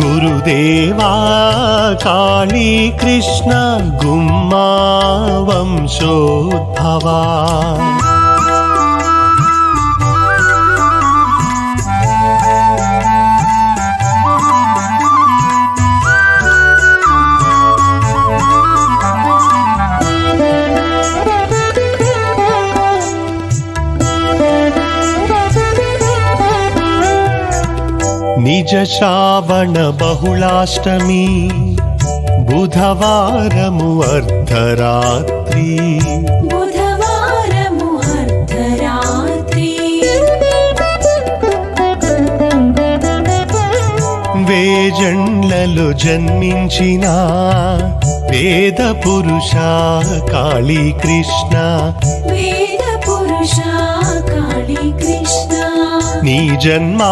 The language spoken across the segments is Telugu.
గురుదేవా కాళీ కృష్ణ గుమ్మా వంశోద్భవా. निजश्रावण बहुलाष्टमी बुधवारमु अर्धरात्रि बुधवारमु अर्धरात्रि वेजण्लु जन्मिञ्चिना वेदपुरुषा कालीकृष्ण నీ జన్మ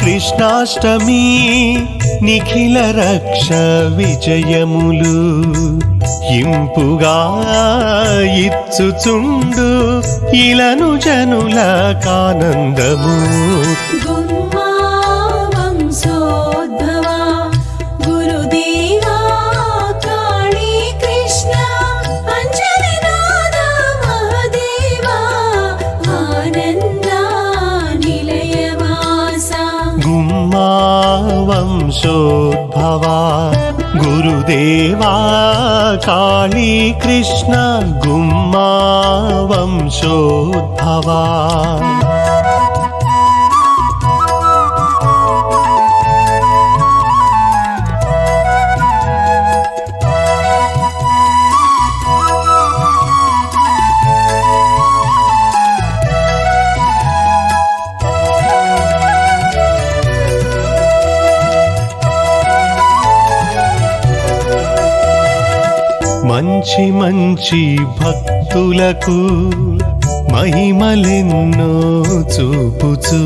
కృష్ణాష్టమి నిఖిల రక్ష విజయములు. ఇంపుగా ఇచ్చుచుండు ఇలను జనుల కానందము. బావా గురుదేవా కాళీ కృష్ణ గుమ్మా వంశోద్భవా. మంచి మంచి భక్తులకు మహిమలెన్నో చూపుచూ.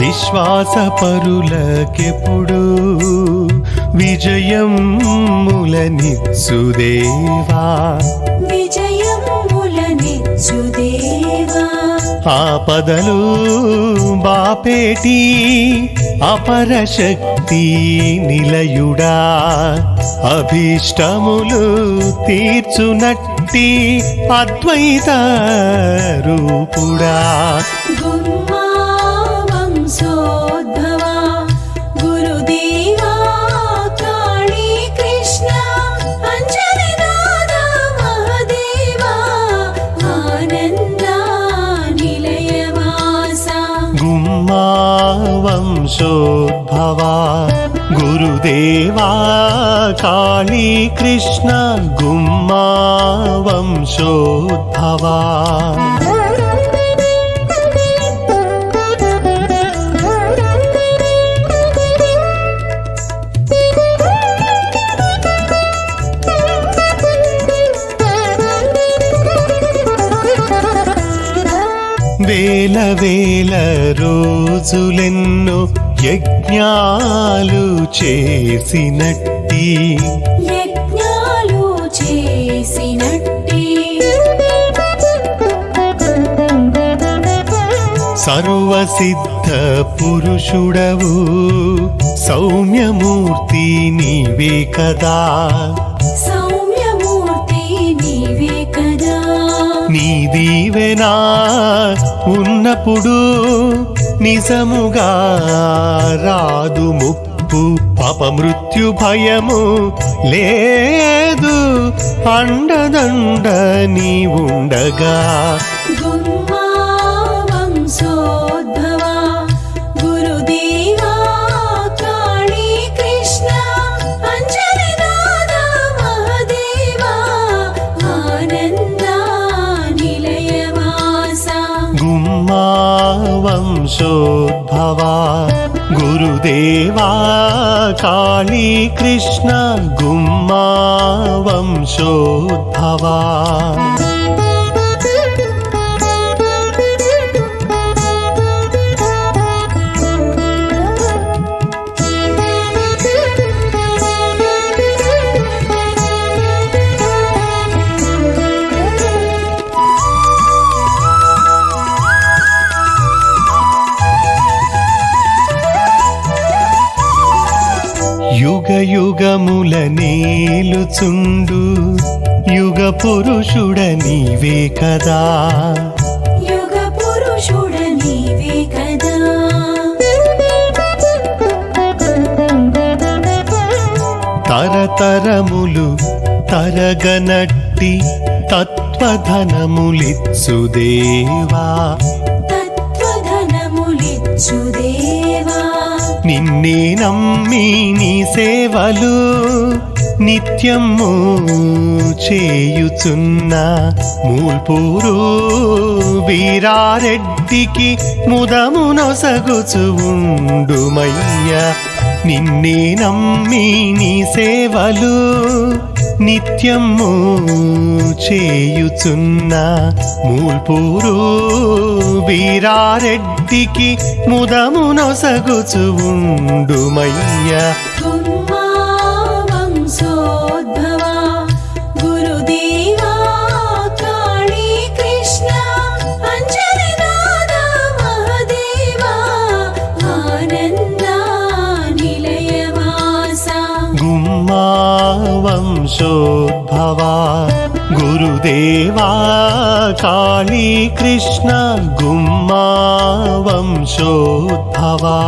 విశ్వాస పరులకెప్పుడు విజయం ములనిచ్చుదేవా విజయం ములనిచ్చుదేవా ఆపదలు బాపేటి అపరశక్తి నిలయుడా. అభీష్టములు తీర్చునట్టి అద్వైత రూపుడా. బావా గురుదేవా కాళీ కృష్ణ గుమ్మా వంశోద్భవా. వేల వేల రోజులెన్నో యజ్ఞాలు చేసినట్టి. యజ్ఞాలు చేసినట్టి. సర్వసిద్ధ పురుషుడవు సౌమ్యమూర్తి నీవే కదా. సౌమ్యమూర్తి నీవే కదా. నీ దీవెనా ఉన్నప్పుడు నిజముగా రాదు ముప్పు పాప మృత్యు భయము లేదు. అండదండ నీ ఉండగా గుమ్మా ఆనందా నిలయవాసా గుమ్మా వంశోద్భవా. వంశోద్భవా గురుదేవా నేలుచుండు యుగ పురుషుడ నీవే కదా. యుగ పురుషుడ నీవే కదా. తరతరములు తరగనట్టి తత్వధనములిత్సుదేవా తత్వధనములిచ్చు దేవా నిన్నే నమ్మి నీ సేవలు నిత్యము చేయుచున్న మూల్పూరు వీరారెడ్డికి ముదమునొసగుచు ఉండుమయ్యా నిన్నే నమ్మి నీ సేవలు నిత్యము చేయుచున్న మూల్పూరు వీరారెడ్డికి ముదమునొసగుచు ఉండుమయ్యా వంశోద్భవా. గురుదేవా కాళీ కృష్ణ గుమ్మా వంశోద్భవా.